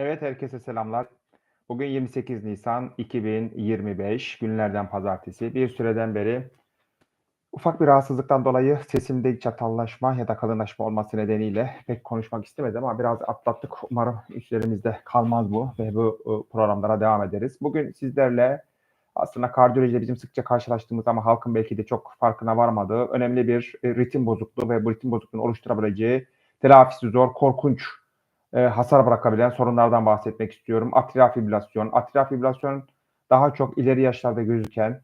Evet, herkese selamlar. Bugün 28 Nisan 2025 günlerden pazartesi. Bir süreden beri ufak bir rahatsızlıktan dolayı sesimde çatallaşma ya da kalınlaşma olması nedeniyle pek konuşmak istemedim ama biraz atlattık. Umarım üstlerimizde kalmaz bu ve bu e, programlara devam ederiz. Bugün sizlerle aslında kardiyolojide bizim sıkça karşılaştığımız ama halkın belki de çok farkına varmadığı önemli bir e, ritim bozukluğu ve bu ritim bozukluğunu oluşturabileceği telafisi zor, korkunç e, hasar bırakabilen sorunlardan bahsetmek istiyorum. Atrial fibrilasyon. Atrial fibrilasyon daha çok ileri yaşlarda gözüken,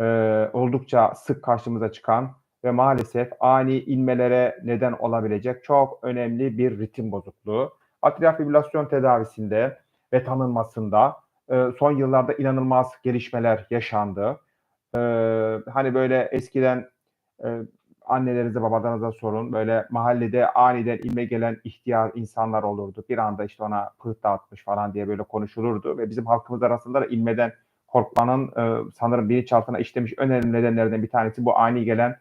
e, oldukça sık karşımıza çıkan ve maalesef ani inmelere neden olabilecek çok önemli bir ritim bozukluğu. Atrial fibrilasyon tedavisinde ve tanınmasında e, son yıllarda inanılmaz gelişmeler yaşandı. E, hani böyle eskiden e, annelerinize babalarınıza sorun. Böyle mahallede aniden ilme gelen ihtiyar insanlar olurdu. Bir anda işte ona pıht dağıtmış falan diye böyle konuşulurdu. Ve bizim halkımız arasında da ilmeden korkmanın e, sanırım bilinçaltına işlemiş önemli nedenlerden bir tanesi bu ani gelen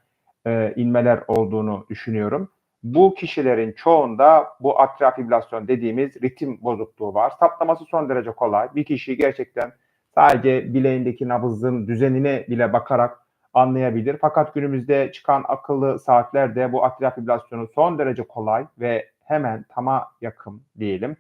e, inmeler olduğunu düşünüyorum. Bu kişilerin çoğunda bu atrial fibrilasyon dediğimiz ritim bozukluğu var. Saptaması son derece kolay. Bir kişi gerçekten sadece bileğindeki nabızın düzenine bile bakarak anlayabilir. Fakat günümüzde çıkan akıllı saatler de bu atrial fibrilasyonu son derece kolay ve hemen tama yakın diyelim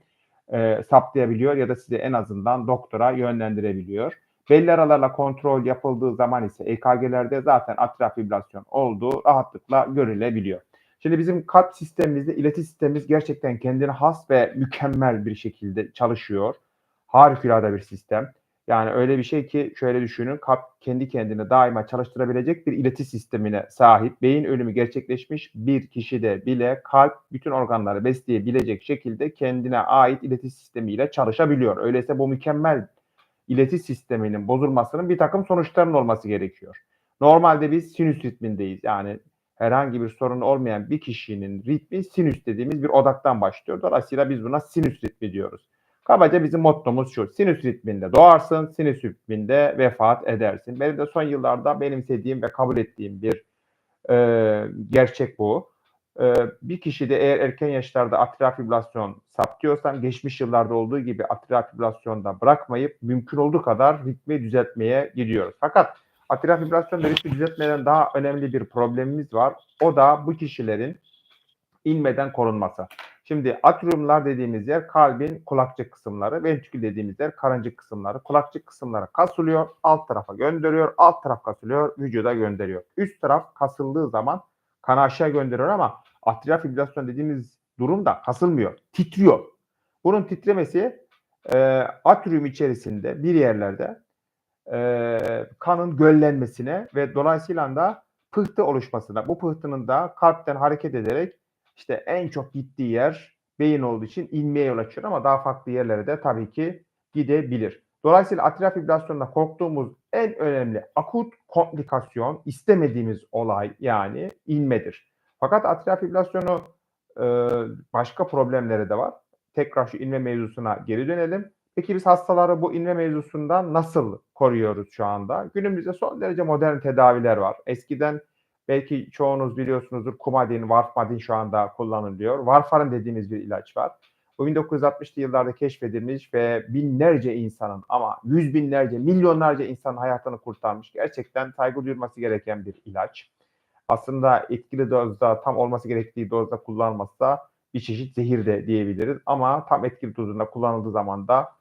e, saptayabiliyor ya da sizi en azından doktora yönlendirebiliyor. Belli aralarla kontrol yapıldığı zaman ise EKG'lerde zaten atrial fibrilasyon olduğu rahatlıkla görülebiliyor. Şimdi bizim kalp sistemimizde ileti sistemimiz gerçekten kendine has ve mükemmel bir şekilde çalışıyor. Harikulade bir sistem. Yani öyle bir şey ki şöyle düşünün kalp kendi kendini daima çalıştırabilecek bir ileti sistemine sahip. Beyin ölümü gerçekleşmiş bir kişide bile kalp bütün organları besleyebilecek şekilde kendine ait ileti sistemiyle çalışabiliyor. Öyleyse bu mükemmel ileti sisteminin bozulmasının bir takım sonuçlarının olması gerekiyor. Normalde biz sinüs ritmindeyiz. Yani herhangi bir sorun olmayan bir kişinin ritmi sinüs dediğimiz bir odaktan başlıyor. Dolayısıyla biz buna sinüs ritmi diyoruz. Kabaca bizim mottomuz şu. Sinüs ritminde doğarsın, sinüs ritminde vefat edersin. Benim de son yıllarda benimsediğim ve kabul ettiğim bir e, gerçek bu. E, bir kişi de eğer erken yaşlarda atrial fibrilasyon saptıyorsan geçmiş yıllarda olduğu gibi atrial fibrilasyonda bırakmayıp mümkün olduğu kadar ritmi düzeltmeye gidiyoruz. Fakat atrial fibrilasyonda ritmi düzeltmeden daha önemli bir problemimiz var. O da bu kişilerin inmeden korunması. Şimdi atriumlar dediğimiz yer kalbin kulakçık kısımları, ventrikül dediğimiz yer karıncık kısımları. Kulakçık kısımları kasılıyor, alt tarafa gönderiyor, alt taraf kasılıyor, vücuda gönderiyor. Üst taraf kasıldığı zaman kanı aşağı gönderiyor ama atrial fibrilasyon dediğimiz durumda kasılmıyor, titriyor. Bunun titremesi e, atrium içerisinde bir yerlerde e, kanın göllenmesine ve dolayısıyla da pıhtı oluşmasına, bu pıhtının da kalpten hareket ederek işte en çok gittiği yer beyin olduğu için inmeye yol açıyor ama daha farklı yerlere de tabii ki gidebilir. Dolayısıyla atrial fibrilasyonda korktuğumuz en önemli akut komplikasyon istemediğimiz olay yani inmedir. Fakat atrial fibrilasyonu e, başka problemleri de var. Tekrar şu inme mevzusuna geri dönelim. Peki biz hastaları bu inme mevzusundan nasıl koruyoruz şu anda? Günümüzde son derece modern tedaviler var. Eskiden Belki çoğunuz biliyorsunuzdur Kumadin, Varfarin şu anda kullanılıyor. Varfarin dediğimiz bir ilaç var. Bu 1960'lı yıllarda keşfedilmiş ve binlerce insanın ama yüz binlerce, milyonlarca insanın hayatını kurtarmış. Gerçekten saygı duyulması gereken bir ilaç. Aslında etkili dozda, tam olması gerektiği dozda kullanılmazsa bir çeşit zehir de diyebiliriz. Ama tam etkili dozunda kullanıldığı zaman da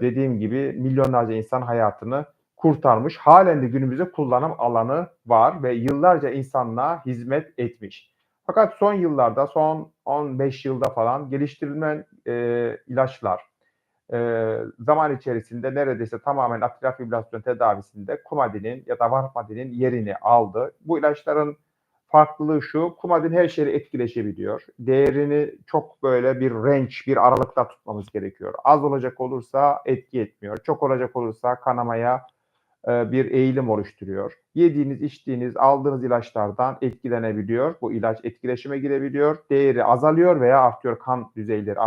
dediğim gibi milyonlarca insan hayatını kurtarmış. Halen de günümüzde kullanım alanı var ve yıllarca insanlığa hizmet etmiş. Fakat son yıllarda, son 15 yılda falan geliştirilen e, ilaçlar e, zaman içerisinde neredeyse tamamen atrial fibrilasyon tedavisinde kumadinin ya da varmadinin yerini aldı. Bu ilaçların farklılığı şu, kumadin her şeyi etkileşebiliyor. Değerini çok böyle bir range, bir aralıkta tutmamız gerekiyor. Az olacak olursa etki etmiyor. Çok olacak olursa kanamaya bir eğilim oluşturuyor. Yediğiniz, içtiğiniz, aldığınız ilaçlardan etkilenebiliyor. Bu ilaç etkileşime girebiliyor. Değeri azalıyor veya artıyor. Kan düzeyleri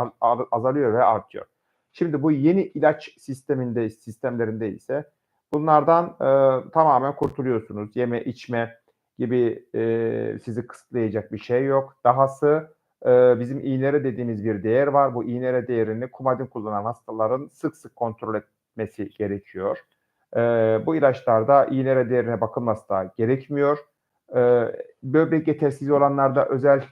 azalıyor veya artıyor. Şimdi bu yeni ilaç sisteminde sistemlerinde ise bunlardan e, tamamen kurtuluyorsunuz. Yeme, içme gibi e, sizi kısıtlayacak bir şey yok. Dahası Eee, bizim İNR dediğimiz bir değer var. Bu İNR değerini kumadin kullanan hastaların sık sık kontrol etmesi gerekiyor. Eee, bu ilaçlarda İNR değerine bakılması da gerekmiyor. Eee, böbrek yetersizliği olanlarda özel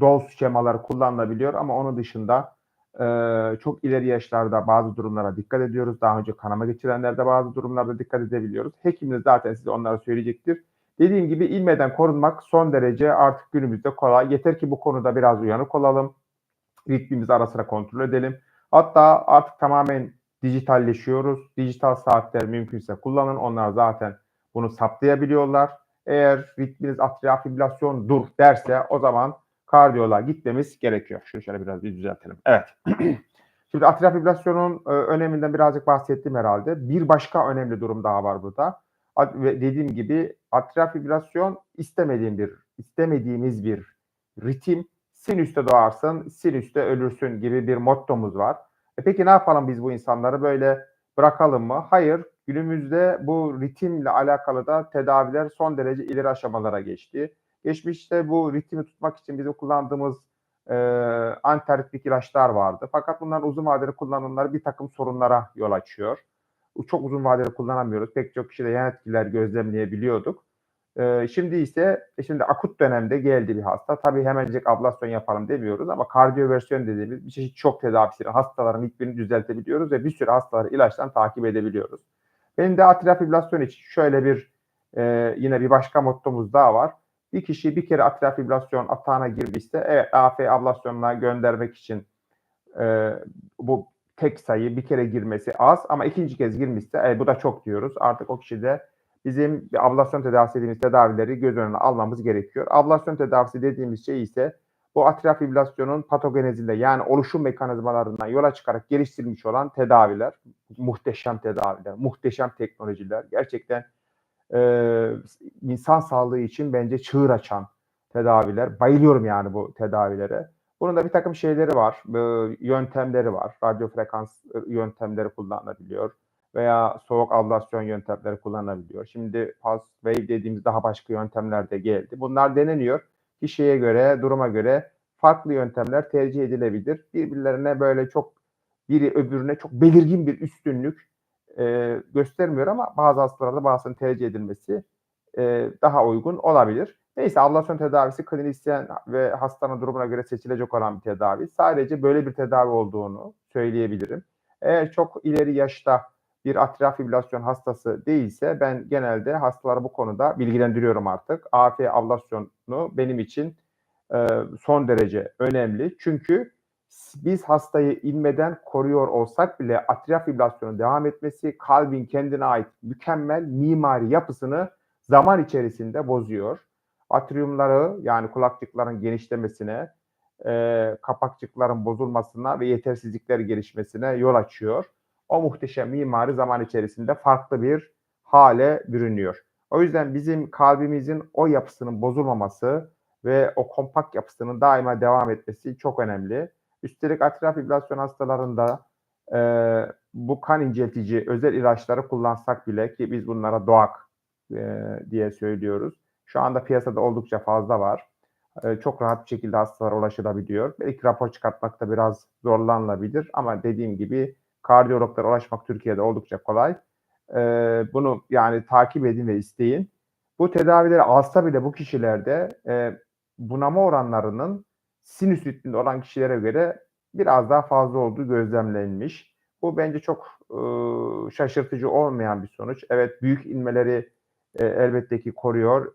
doz şemaları kullanılabiliyor ama onun dışında eee, çok ileri yaşlarda bazı durumlara dikkat ediyoruz. Daha önce kanama geçirenlerde bazı durumlarda dikkat edebiliyoruz. Hekiminiz zaten size onları söyleyecektir. Dediğim gibi ilmeden korunmak son derece artık günümüzde kolay. Yeter ki bu konuda biraz uyanık olalım. Ritmimizi ara sıra kontrol edelim. Hatta artık tamamen dijitalleşiyoruz. Dijital saatler mümkünse kullanın. Onlar zaten bunu saptayabiliyorlar. Eğer ritminiz atrial fibrilasyon dur derse o zaman kardiyoloğa gitmemiz gerekiyor. Şunu şöyle biraz bir düzeltelim. Evet. Şimdi atrial fibrilasyonun e, öneminden birazcık bahsettim herhalde. Bir başka önemli durum daha var burada. At- Ve dediğim gibi atrial fibrilasyon istemediğim bir, istemediğimiz bir ritim. Sinüste doğarsın, sinüste ölürsün gibi bir mottomuz var. E peki ne yapalım biz bu insanları böyle bırakalım mı? Hayır. Günümüzde bu ritimle alakalı da tedaviler son derece ileri aşamalara geçti. Geçmişte bu ritmi tutmak için bizim kullandığımız e, antiaritmik ilaçlar vardı. Fakat bunların uzun vadeli kullanımları bir takım sorunlara yol açıyor. Çok uzun vadeli kullanamıyoruz. Pek çok kişide yan etkiler gözlemleyebiliyorduk. E, şimdi ise e, şimdi akut dönemde geldi bir hasta. Tabii hemencik ablasyon yapalım demiyoruz ama kardiyoversiyon dediğimiz bir çeşit çok tedavisiyle hastaların ritmini düzeltebiliyoruz ve bir süre hastaları ilaçtan takip edebiliyoruz. Benim de atrial fibrilasyon için şöyle bir e, yine bir başka mottomuz daha var. Bir kişi bir kere atrial fibrilasyon atağına girmişse evet AF ablasyonuna göndermek için e, bu tek sayı bir kere girmesi az ama ikinci kez girmişse e, bu da çok diyoruz. Artık o kişide bizim ablasyon tedavisi dediğimiz tedavileri göz önüne almamız gerekiyor. Ablasyon tedavisi dediğimiz şey ise bu atrial fibrilasyonun patogenezinde yani oluşum mekanizmalarından yola çıkarak geliştirilmiş olan tedaviler, muhteşem tedaviler, muhteşem teknolojiler, gerçekten e, insan sağlığı için bence çığır açan tedaviler. Bayılıyorum yani bu tedavilere. Bunun da bir takım şeyleri var, e, yöntemleri var. Radyo frekans e, yöntemleri kullanılabiliyor veya soğuk ablasyon yöntemleri kullanılabiliyor. Şimdi pulse wave dediğimiz daha başka yöntemler de geldi. Bunlar deneniyor. Kişiye göre, duruma göre farklı yöntemler tercih edilebilir. Birbirlerine böyle çok biri öbürüne çok belirgin bir üstünlük e, göstermiyor ama bazı hastalarda bazısının tercih edilmesi e, daha uygun olabilir. Neyse ablasyon tedavisi klinisyen ve hastanın durumuna göre seçilecek olan bir tedavi. Sadece böyle bir tedavi olduğunu söyleyebilirim. Eğer çok ileri yaşta bir atrial fibrilasyon hastası değilse ben genelde hastaları bu konuda bilgilendiriyorum artık. AF ablasyonu benim için e, son derece önemli. Çünkü biz hastayı inmeden koruyor olsak bile atrial fibrilasyonun devam etmesi kalbin kendine ait mükemmel mimari yapısını zaman içerisinde bozuyor. Atriumları yani kulakçıkların genişlemesine, e, kapakçıkların bozulmasına ve yetersizlikler gelişmesine yol açıyor. O muhteşem mimari zaman içerisinde farklı bir hale bürünüyor. O yüzden bizim kalbimizin o yapısının bozulmaması ve o kompakt yapısının daima devam etmesi çok önemli. Üstelik atrial fibrilasyon hastalarında e, bu kan inceltici özel ilaçları kullansak bile ki biz bunlara DOAK e, diye söylüyoruz. Şu anda piyasada oldukça fazla var. E, çok rahat bir şekilde hastalara ulaşılabiliyor. Belki rapor çıkartmakta biraz zorlanılabilir ama dediğim gibi kardiyologlara ulaşmak Türkiye'de oldukça kolay. E, bunu yani takip edin ve isteyin. Bu tedavileri alsa bile bu kişilerde e, bunama oranlarının sinüs ritminde olan kişilere göre biraz daha fazla olduğu gözlemlenmiş. Bu bence çok e, şaşırtıcı olmayan bir sonuç. Evet büyük inmeleri e, elbette ki koruyor.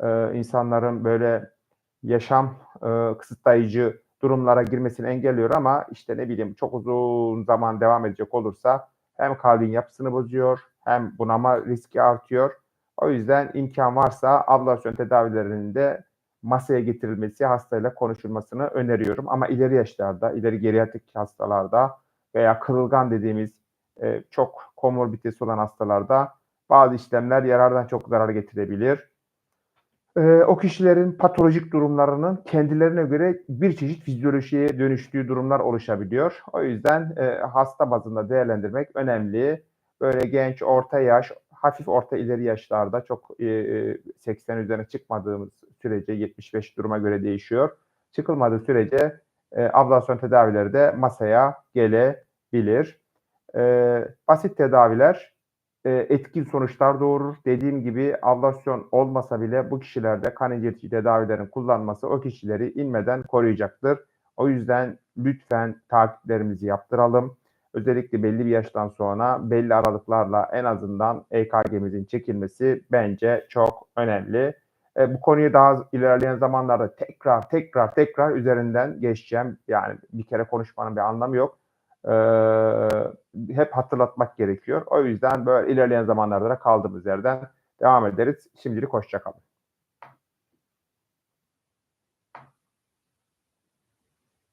E, insanların böyle yaşam e, kısıtlayıcı durumlara girmesini engelliyor ama işte ne bileyim çok uzun zaman devam edecek olursa hem kalbin yapısını bozuyor hem bunama riski artıyor. O yüzden imkan varsa ablasyon tedavilerinde masaya getirilmesi, hastayla konuşulmasını öneriyorum. Ama ileri yaşlarda, ileri geriatrik hastalarda veya kırılgan dediğimiz e, çok komorbidesi olan hastalarda bazı işlemler yarardan çok zarar getirebilir. E, o kişilerin patolojik durumlarının kendilerine göre bir çeşit fizyolojiye dönüştüğü durumlar oluşabiliyor. O yüzden e, hasta bazında değerlendirmek önemli. Böyle genç, orta yaş, hafif orta ileri yaşlarda çok e, 80 üzerine çıkmadığımız sürece 75 duruma göre değişiyor. çıkılmadığı sürece e, ablasyon tedavileri de masaya gelebilir. E, basit tedaviler e, etkin sonuçlar doğurur. Dediğim gibi ablasyon olmasa bile bu kişilerde kan incitici tedavilerin kullanması o kişileri inmeden koruyacaktır. O yüzden lütfen takiplerimizi yaptıralım. Özellikle belli bir yaştan sonra belli aralıklarla en azından EKG'mizin çekilmesi bence çok önemli. E, bu konuyu daha ilerleyen zamanlarda tekrar tekrar tekrar üzerinden geçeceğim. Yani bir kere konuşmanın bir anlamı yok. E, hep hatırlatmak gerekiyor. O yüzden böyle ilerleyen zamanlarda da kaldığımız yerden devam ederiz. Şimdilik hoşçakalın.